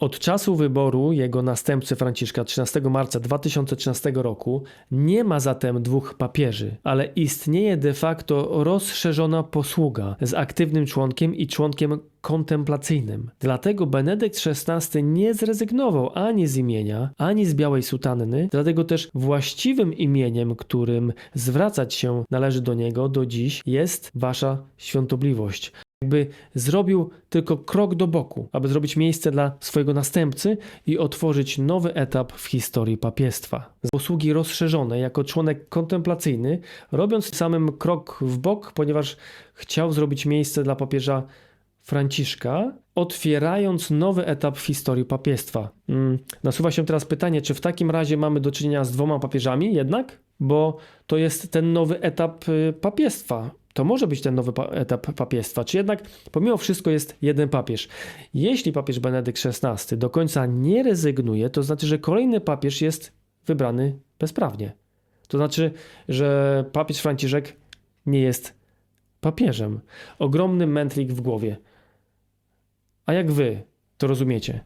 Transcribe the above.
Od czasu wyboru jego następcy Franciszka 13 marca 2013 roku nie ma zatem dwóch papieży, ale istnieje de facto rozszerzona posługa z aktywnym członkiem i członkiem kontemplacyjnym. Dlatego Benedykt XVI nie zrezygnował ani z imienia, ani z białej sutanny, dlatego też właściwym imieniem, którym zwracać się należy do niego do dziś jest Wasza świątobliwość jakby zrobił tylko krok do boku, aby zrobić miejsce dla swojego następcy i otworzyć nowy etap w historii papiestwa. Z posługi rozszerzonej jako członek kontemplacyjny, robiąc samym krok w bok, ponieważ chciał zrobić miejsce dla papieża Franciszka, otwierając nowy etap w historii papiestwa. Mm, nasuwa się teraz pytanie, czy w takim razie mamy do czynienia z dwoma papieżami jednak? Bo to jest ten nowy etap y, papiestwa. To może być ten nowy pa- etap papiestwa. Czy jednak pomimo wszystko jest jeden papież? Jeśli papież Benedykt XVI do końca nie rezygnuje, to znaczy, że kolejny papież jest wybrany bezprawnie. To znaczy, że papież Franciszek nie jest papieżem. Ogromny mętlik w głowie. A jak wy to rozumiecie?